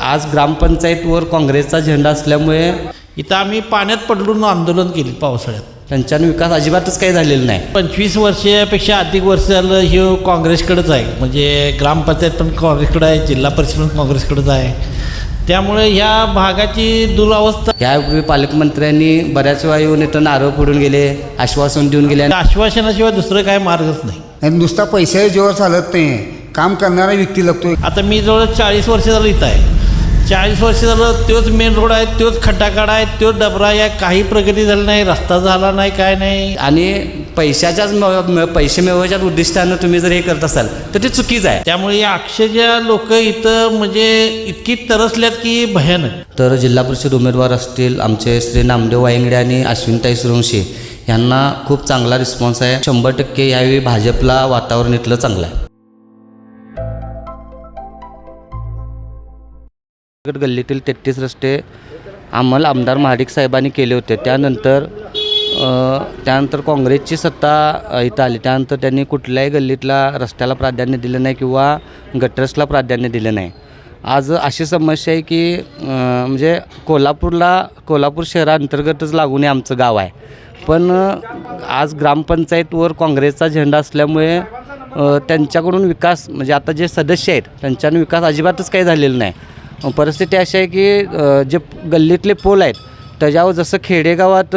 आज ग्रामपंचायतवर काँग्रेसचा झेंडा असल्यामुळे इथं आम्ही पाण्यात पडलून आंदोलन केली पावसाळ्यात. त्यांच्यानं विकास अजिबातच काही झालेला नाही. पंचवीस वर्षापेक्षा अधिक वर्ष झालं हे काँग्रेसकडेच आहे. म्हणजे ग्रामपंचायत पण काँग्रेसकडे आहे जिल्हा परिषद पण काँग्रेसकडेच आहे. त्यामुळे ह्या भागाची दुरावस्था यापूर्वी पालकमंत्र्यांनी बऱ्याच वेळा येऊन इथं नारळ फोडून गेले आश्वासन देऊन गेले. आणि आश्वासनाशिवाय दुसरं काय मार्गच नाही. आणि नुसता पैशाच्या जीवावर चालत नाही. काम करणारा व्यक्ती लागतो आता मी जवळ चाळीस वर्ष झालं इथं आहे. चाळीस वर्ष झालं तोच मेन रोड आहे तोच खड्डाकाडा आहे तोच डबरा आहे काही प्रगती झाली नाही रस्ता झाला नाही काय नाही. आणि पैशाच्याच म- म- पैसे मिळवायच्याच उद्दिष्टानं तुम्ही जर हे करत असाल तर ते चुकीचं आहे. त्यामुळे या अक्षरशः लोक इथं म्हणजे इतकी तरसल्यात की भयानक. तर जिल्हा परिषद उमेदवार असतील आमचे श्री नामदेव वायंगडे आणि अश्विनताई सुरवंशी यांना खूप चांगला रिस्पॉन्स आहे. शंभर टक्के यावेळी भाजपला वातावरण इथलं चांगलं आहे. मार्केट गल्लीतील तेहतीस रस्ते आम्हाला आमदार महाडिक साहेबांनी केले होते. त्यानंतर त्यानंतर काँग्रेसची सत्ता इथं आली. त्यानंतर त्यांनी कुठल्याही गल्लीतला रस्त्याला प्राधान्य दिलं नाही किंवा गटरसला प्राधान्य दिलं नाही. आज अशी समस्या आहे की म्हणजे कोल्हापूरला कोल्हापूर शहराअंतर्गतच लागून आमचं गाव आहे. पण आज ग्रामपंचायतवर काँग्रेसचा झेंडा असल्यामुळे त्यांच्याकडून विकास म्हणजे आता जे सदस्य आहेत त्यांच्यानं विकास अजिबातच काही झालेला नाही. परिस्थिती अशी आहे की जे गल्लीतले पोल आहेत त्याच्यावर जसं खेडेगावात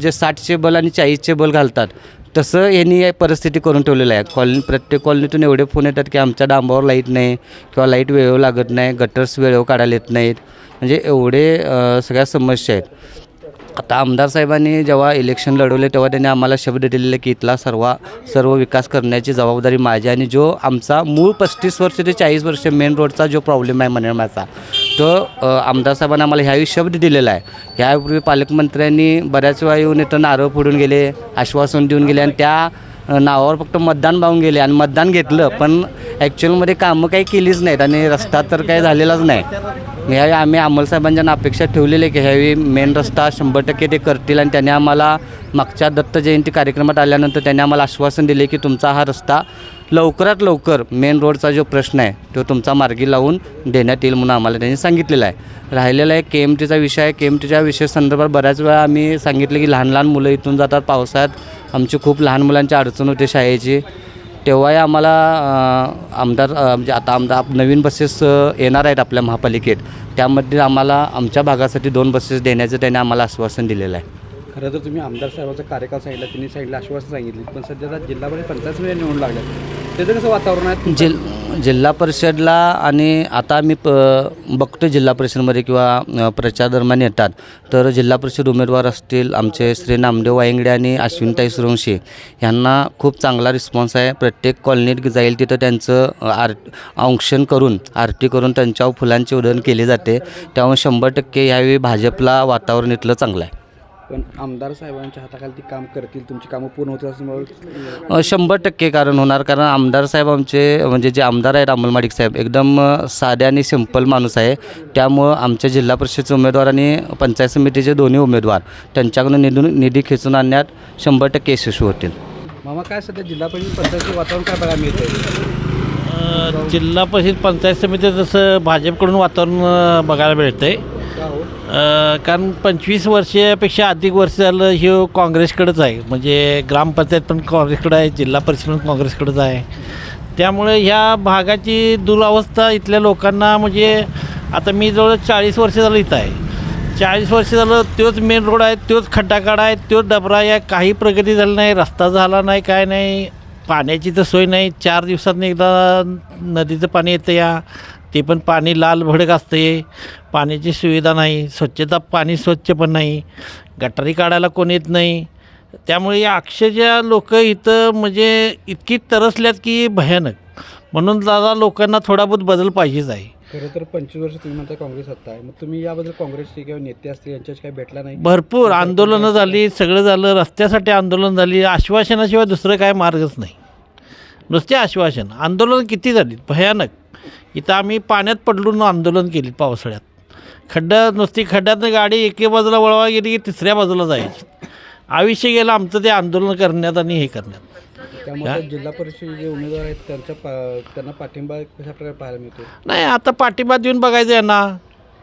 जे साठचे बल आणि चाळीसचे बल घालतात तसं यांनी ही परिस्थिती करून ठेवलेलं आहे कॉलनी प्रत्येक कॉलनीतून एवढे फोन येतात की आमच्या डांबावर लाइट नाही किंवा लाइट वेळेवर लागत नाही गटर्स वेळेवर काढायला येत नाहीत. म्हणजे एवढे सगळ्या समस्या आहेत. आता आमदार साहेबांनी जेव्हा इलेक्शन लढवले तेव्हा त्यांनी आम्हाला शब्द दिलेले की इथला सर्व सर्व विकास करण्याची जबाबदारी माझी आणि जो आमचा मूळ पस्तीस वर्ष ते चाळीस वर्ष मेन रोडचा जो प्रॉब्लेम आहे मनमाचा तो आमदार साहेबांनी आम्हाला ह्यावेळी शब्द दिलेला आहे. ह्यापूर्वी पालकमंत्र्यांनी बऱ्याच वेळा येऊन इथं नारळ फोडून गेले आश्वासन देऊन गेले आणि त्या नावावर फक्त मतदान पाहून गेले आणि मतदान घेतलं. पण ॲक्च्युअलमध्ये कामं काही केलीच नाहीत आणि रस्ता तर काही झालेलाच नाही. ह्यावेळी आम्ही अंमलसाहेबांच्या अपेक्षा ठेवलेली आहे की ह्यावेळी मेन रस्ता शंभर टक्के ते करतील आणि त्यांनी आम्हाला मागच्या दत्त जयंती कार्यक्रमात आल्यानंतर त्यांनी आम्हाला आश्वासन दिले की तुमचा हा रस्ता लवकरात लवकर मेन रोडचा जो प्रश्न आहे तो तुमचा मार्गी लावून देण्यात येईल म्हणून आम्हाला त्यांनी सांगितलेला आहे. राहिलेला आहे के एम टीचा विषय आहे. के एम टीच्या विषय संदर्भात बऱ्याच वेळा आम्ही सांगितलं की लहान लहान मुलं इथून जातात. पावसाळ्यात आमची खूप लहान मुलांची अडचण होते शाळेची. तेव्हाही आम्हाला आमदार म्हणजे आता आमदार नवीन बसेस येणार आहेत आपल्या महापालिकेत. त्यामध्ये आम्हाला आमच्या भागासाठी दोन बसेस देण्याचं त्याने आम्हाला आश्वासन दिलेलं आहे. खरं तर तुम्ही आमदार साहेबांचा कार्यकाळ सांगितला त्यांनी साईडला आश्वासन सांगितली पण सध्या जिल्हा परिषद पंचायत निवडून लागल्या त्याचं कसं वातावरण आहे? जिल जिल्हा परिषदला आणि आता आम्ही प बघतो जिल्हा परिषदमध्ये किंवा प्रचार दरम्यान येतात. तर जिल्हा परिषद उमेदवार असतील आमचे श्री नामदेव वायंगडे आणि अश्विनताई सुरवंशी. यांना खूप चांगला रिस्पॉन्स आहे. प्रत्येक कॉलनीत जाईल तिथं त्यांचं आर औंक्षण करून आरती करून त्यांच्यावर फुलांचे उधळण केले जाते. त्यामुळे शंभर टक्के यावेळी भाजपला वातावरण इथलं चांगलं आहे. पण आमदार साहेबांच्या हाताखाली ती काम करतील तुमची कामं पूर्ण होतील असं मला अ, शंभर टक्के कारण होणार कारण आमदार साहेब आमचे म्हणजे जे आमदार आहेत अमोल माडिक साहेब एकदम अ, साधे आणि सिंपल माणूस आहे. त्यामुळं आमच्या जिल्हा परिषदचे उमेदवार आणि पंचायत समितीचे दोन्ही उमेदवार त्यांच्याकडून निधून निधी खेचून आणण्यात शंभर टक्के यशस्वी होतील. मामा काय सध्या जिल्हा परिषद पंचायतचं वातावरण काय बघायला मिळतं अ, जिल्हा परिषद पंचायत समिती जसं भाजपकडून वातावरण अ, बघायला मिळतं आहे कारण पंचवीस वर्षापेक्षा अधिक वर्ष झालं हे काँग्रेसकडेच आहे. म्हणजे ग्रामपंचायत पण काँग्रेसकडं आहे जिल्हा परिषद पण काँग्रेसकडंच आहे. त्यामुळे ह्या भागाची दुरावस्था इथल्या लोकांना म्हणजे आता मी जवळ चाळीस वर्ष झालं इथं आहे. चाळीस वर्ष झालं तोच मेन रोड आहे तोच खड्डाकाडा आहे तोच डबरा आहे काही प्रगती झाली नाही रस्ता झाला नाही काय नाही. पाण्याची तर सोय नाही. चार दिवसात एकदा नदीचं पाणी येतं या. ते पण पाणी लाल भडक असते. पाण्याची सुविधा नाही. स्वच्छता पाणी स्वच्छ पण नाही. गटारी काढायला कोण येत नाही. त्यामुळे अक्षरशः लोक इथं म्हणजे इतकी तरसल्यात की भयानक. म्हणून दादा लोकांना थोडा बहुत बदल पाहिजेच आहे. खरं तर पंचवीस वर्ष तुम्ही म्हणता काँग्रेस सत्ता आहे. मग तुम्ही याबद्दल काँग्रेसचे किंवा नेते असतील यांच्याशी काही भेटला नाही? भरपूर आंदोलनं झाली सगळं झालं. रस्त्यासाठी आंदोलन झाली. आश्वासनाशिवाय दुसरं काय मार्गच नाही. नुसते आश्वासन. आंदोलन किती झाली? भयानक. इथं आम्ही पाण्यात पडलून आंदोलन केली पावसाळ्यात. खड्डा नुसती खड्ड्यातनं गाडी एके बाजूला वळवा गेली की तिसऱ्या बाजूला जायची. आयुष्य गेलं आमचं ते आंदोलन करण्यात आणि हे करण्यात. त्यामुळे त्या जिल्हा परिषद जे उमेदवार आहेत त्यांच्या पा त्यांना पाठिंबा कशा प्रकारे पाहायला मिळतो? नाही आता पाठिंबा देऊन बघायचं यांना.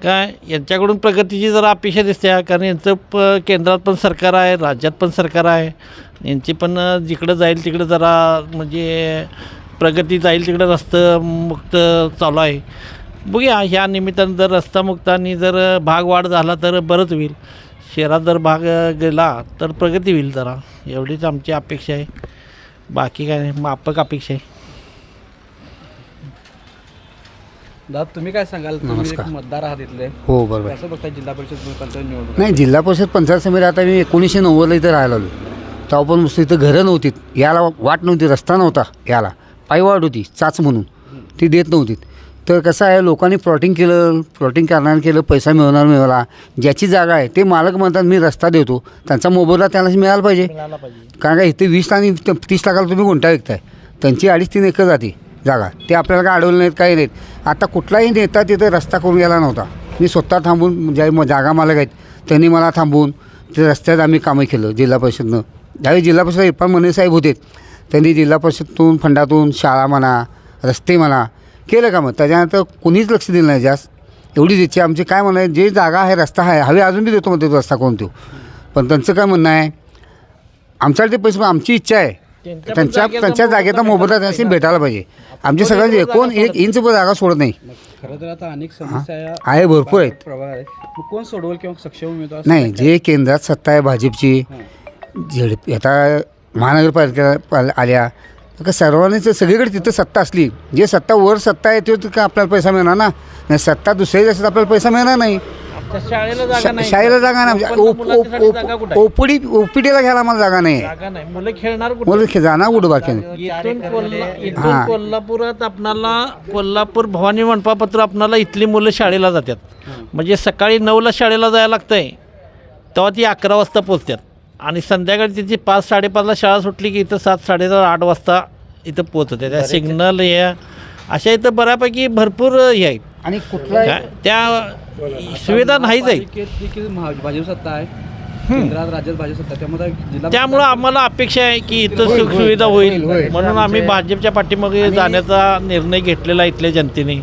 काय यांच्याकडून प्रगतीची जरा अपेक्षा दिसते. कारण यांचं प केंद्रात पण सरकार आहे राज्यात पण सरकार आहे. यांची पण अ, जिकडं जाईल तिकडं जरा म्हणजे प्रगती जाईल तिकडं रस्तं मुक्त चालू आहे. बघूया ह्या निमित्तानं जर रस्ता मुक्तानी जर भाग वाढ झाला तर बरंच होईल. शहरात जर भाग गेला तर प्रगती होईल जरा. एवढीच आमची अपेक्षा आहे. बाकी काय नाही मापक अपेक्षा आहे. दादा तुम्ही काय सांगाल? तुम्ही एक नमस्कार. मतदार आहात इथले. हो बरोबर. कसं बघताय जिल्हा परिषद पंचायत निवडणूक नाही जिल्हा परिषद पंचायत समिती आता मी एकोणीसशे नव्वदला इथं राहायला आलो तेव्हा पण नुसतं इथं घरं नव्हती. याला वाट नव्हती रस्ता नव्हता याला. वाट होती चाच म्हणून. ती देत नव्हती. तर कसं आहे लोकांनी प्लॉटिंग केलं प्लॉटिंग करणार केलं पैसा मिळवणार मिळवला. ज्याची जागा आहे ते मालक म्हणतात मी रस्ता देतो. त्यांचा मोबदला त्याला मिळाला पाहिजे. कारण का इथे वीस आणि तीस लाखाला तुम्ही गुंठा विकताय. त्यांची अडीच तीन एकर जाते जागा. ते आपल्याला काय अडवलं नाहीत काही नाहीत. आता कुठलाही नेता तिथं रस्ता करून गेला नव्हता. मी स्वतः थांबून ज्या म- जागा मालक आहेत त्यांनी मला थांबवून ते रस्त्यात आम्ही कामं केलं जिल्हा परिषदनं. ज्यावेळी जिल्हा परिषद इरफान मने साहेब होते त्यांनी जिल्हा परिषदतून फंडातून शाळा म्हणा रस्ते म्हणा केलं का मग? त्याच्यानंतर कोणीच लक्ष दिलं नाही जास्त. एवढीच इच्छा आमची काय म्हणणं आहे जे जागा आहे रस्ता आहे हवे अजून बी देतो म्हणते तो रस्ता कोण तो पण त्यांचं काय म्हणणं आहे आमच्याकडे ते पैसे आमची इच्छा आहे. त्यांच्या त्यांच्या जागेचा मोबदला त्यांनी भेटायला पाहिजे. आमच्या सगळ्यांचे एकूण एक इंच पण जागा सोडत नाही. मग खरं तर आता अनेक समस्या या आहे भरपूर आहेत. मग कोण सोडवल किंवा सक्षम नाही जे केंद्रात सत्ता आहे भाजपची. झेड आता महानगरपालिका पाल- आल्या. तर का सर्वांनीच सगळीकडे तिथं सत्ता असली. जे सत्ता वर सत्ता आहे तो का आपल्याला पैसा मिळणार ना. नाही सत्ता दुसऱ्याची असेल तर आपल्याला पैसा मिळणार नाही. शाळेला जागा नाही. आहे? ओपडी ओपीडीला घ्यायला मला जागा नाही. जागा नाही. मुलं खेळणार कुठं? मुलं जाणार कुठं बाकी? हां. कोल्हापुरात आपणाला कोल्हापूर भवानी मंडपापत्र आपणाला इथली मुलं शाळेला जातात. म्हणजे सकाळी नऊला शाळेला जायला लागतंय. तेव्हा ती अकरा वाजता पोचतात आणि संध्याकाळी तिची पाच साडेपाचला शाळा सुटली की इथं सात साडेसात आठ वाजता इथं पोचते त्या सिग्नल हे अशा इथं बऱ्यापैकी भरपूर हे आहेत. आणि कुठला काय- त्या सुविधा नाहीच आहेत. महापालिकेत देखील महा- भाजप सत्ता आहे. केंद्रात राज्यात भाजप सत्ता आहे. त्यामुळे जिल्हा त्यामुळं आम्हाला अपेक्षा आहे की इथं होईल, सुखसुविधा होईल, होईल. होईल. म्हणून आम्ही भाजपच्या पाठीमागे जाण्याचा निर्णय घेतलेला आहे इथल्या जनतेने.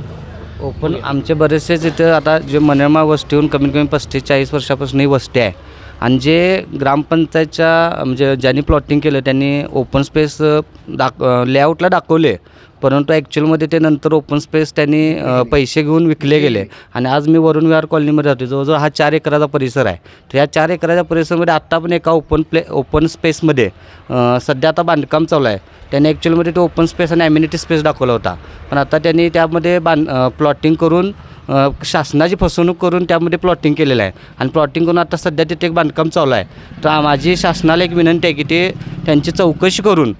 ओपन आमचे बरेचसेच इथं आता जे मनरमा वस्तीहून कमीत कमी पस्तीस चाळीस वर्षापासून ही वस्ती आहे आणि जे ग्रामपंचायतच्या म्हणजे ज्यांनी प्लॉटिंग केलं त्यांनी ओपन स्पेस दाख लेआउटला दाखवले. परंतु ॲक्च्युअलमध्ये ते नंतर ओपन स्पेस त्यांनी पैसे घेऊन विकले गेले. आणि आज मी वरुण विहार कॉलनीमध्ये राहतो जवळजवळ हा चार एकराचा परिसर आहे. तर या चार एकराच्या परिसरामध्ये आत्ता पण एका ओपन प्ले ओपन स्पेसमध्ये सध्या आता बांधकाम चालू आहे. त्यांनी ॲक्च्युअलमध्ये तो ओपन स्पेस आणि ॲम्युनिटी स्पेस दाखवला होता. पण आता त्यांनी त्यामध्ये बांध प्लॉटिंग करून शासनाची फसवणूक करून त्यामध्ये प्लॉटिंग केलेलं आहे. आणि प्लॉटिंग करून आता सध्या तिथे एक बांधकाम चालू आहे. तर माझी शासनाला एक विनंती आहे की ते त्यांची चौकशी करून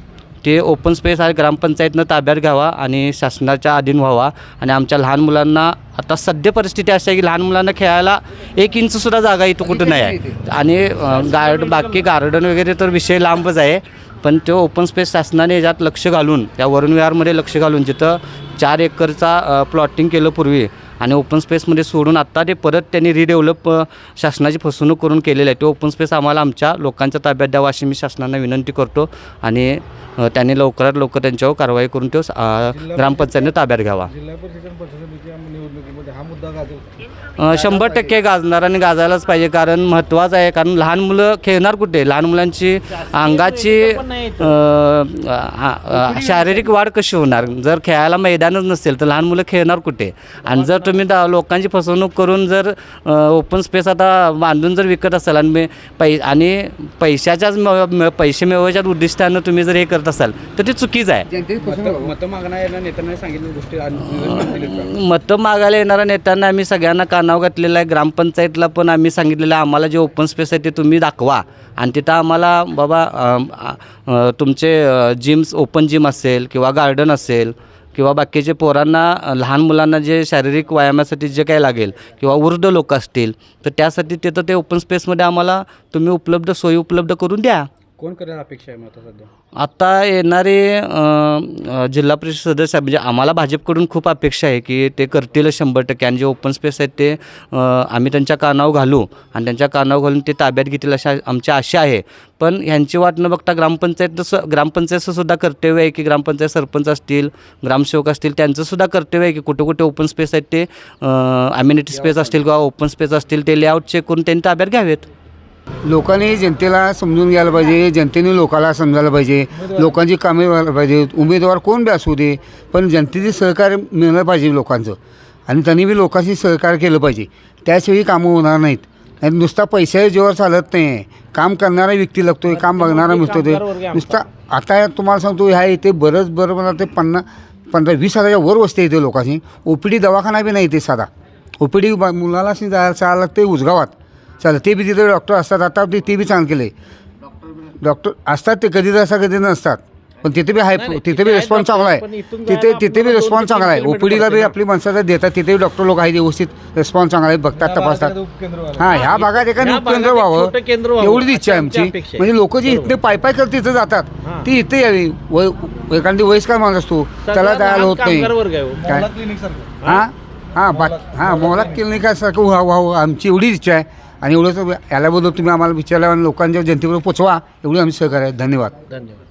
ते ओपन स्पेस आहे ग्रामपंचायतनं ताब्यात घ्यावा आणि शासनाच्या अधीन व्हावा. आणि आमच्या लहान मुलांना आता सध्या परिस्थिती अशी आहे की लहान मुलांना खेळायला एक इंचसुद्धा जागा इथं कुठं नाही आहे. आणि गार्ड बाकी गार्डन वगैरे तर विषय लांबच आहे. पण तो ओपन स्पेस शासनाने याच्यात लक्ष घालून त्या वरुण विहारमध्ये लक्ष घालून जिथं चार एकरचा प्लॉटिंग केलं पूर्वी आणि ओपन स्पेसमध्ये सोडून आत्ता ते परत त्यांनी रिडेव्हलप शासनाची फसवणूक करून केलेलं आहे. ते ओपन स्पेस आम्हाला आमच्या लोकांच्या ताब्यात द्यावा अशी मी शासनाला विनंती करतो आणि त्यांनी लवकरात लवकर त्यांच्यावर कारवाई करून तो ग्रामपंचायतने ताब्यात घ्यावा. अ, शंभर टक्के गाजणार आणि गाजायलाच पाहिजे कारण महत्त्वाचं आहे कारण लहान मुलं खेळणार कुठे? लहान मुलांची अंगाची शारीरिक वाढ कशी होणार? जर खेळायला मैदानच नसेल तर लहान मुलं खेळणार कुठे? आणि जर तुम्ही दा- लोकांची फसवणूक करून जर ओपन स्पेस आता बांधून जर विकत असाल आणि मे- पै आणि पैशाच्याच पैसे मिळवायच्याच उद्दिष्टानं तुम्ही जर हे करत असाल तर ते चुकीचं आहे. मतं मागायला येणाऱ्या नेत्यांना आम्ही सगळ्यांना कानाव घातलेलं आहे. ग्रामपंचायतला पण आम्ही सांगितलेलं आहे. आम्हाला जे ओपन स्पेस आहे ते तुम्ही दाखवा. आणि तिथं आम्हाला बाबा तुमचे जिम्स ओपन जिम असेल किंवा गार्डन असेल किंवा बाकीचे पोरांना लहान मुलांना जे शारीरिक व्यायामासाठी जे काही लागेल किंवा वृद्ध लोक असतील तर त्यासाठी तिथं ते ओपन स्पेसमध्ये आम्हाला तुम्ही उपलब्ध सोयी उपलब्ध करून द्या. कोण करायला अपेक्षा आहे मग आता सध्या? आता येणारे अ, जिल्हा परिषद सदस्य म्हणजे आम्हाला भाजपकडून खूप अपेक्षा आहे की ते करतील शंभर टक्के. आणि जे ओपन स्पेस आहेत ते अ, आम्ही त्यांच्या कानावर घालू. आणि त्यांच्या कानावर घालून ते ताब्यात घेतील अशा आमची आशा आहे. पण ह्यांची वाट न बघता ग्रामपंचायत ग्रामपंचायतचं सुद्धा कर्तव्य आहे की ग्रामपंचायत सरपंच असतील ग्रामसेवक असतील त्यांचं सुद्धा कर्तव्य आहे की कुठे कुठे ओपन स्पेस आहेत ते अम्युनिटी स्पेस असतील किंवा ओपन स्पेस असतील ते लेआउट चेक करून त्यांनी ताब्यात घ्यावेत. लोकांनी जनतेला समजून घ्यायला पाहिजे जनतेने लोकाला समजायला पाहिजे. लोकांची कामे व्हायला पाहिजे. उमेदवार कोण बी असू दे पण जनतेचे सहकार्य मिळलं पाहिजे लोकांचं. आणि त्यांनी बी लोकांशी सहकार्य केलं पाहिजे. त्याशिवाय कामं होणार नाहीत. आणि नुसता पैशाच्या जीवावर चालत नाही. काम करणारा व्यक्ती लागतोय काम बघणारा मिळतो ते नुसता आता तुम्हाला सांगतो ह्या इथे बरंच बरं मला ते पन्नास पंधरा वीस हजाराच्या वर वस्ती येते लोकांची. ओ पी डी दवाखाना बी नाही इथे साधा. ओ पी डी मुलाला जायला जायला लागते उजगावात. चालेल. ते बी तिथे डॉक्टर असतात. आता ते ते बी चांगलं केले डॉक्टर असतात ते कधी असतात कधी नसतात. पण तिथे बी आहे तिथे बी रिस्पॉन्स चांगला आहे. तिथे तिथे बी रिस्पॉन्स चांगला आहे. ओपीडीला बी आपली माणसाला देतात तिथे बी डॉक्टर लोक आहेत व्यवस्थित रिस्पॉन्स चांगला आहे बघतात तपासतात. हां ह्या भागात एका ह्या उपकेंद्र व्हावं. व्हावं, एवढीच इच्छा आहे आमची. आहे. म्हणजे लोक जी. इथे पाय पाय करत तिथं जातात. हां. ती इथे यावी. वय एखादी वयस्कर माणूस असतो त्याला लहान होत नाही. आहे हो. काय? हां हां बा हां मोला क्लिनिकासारखं व्हा व्हावं. आमची एवढीच इच्छा आहे. आणि एवढंच याल्याबद्दल तुम्ही आम्हाला विचारल्या आणि लोकांच्या जनतेबरोबर पोचवा एवढी आम्ही सहकार्य आहे. धन्यवाद. धन्यवाद.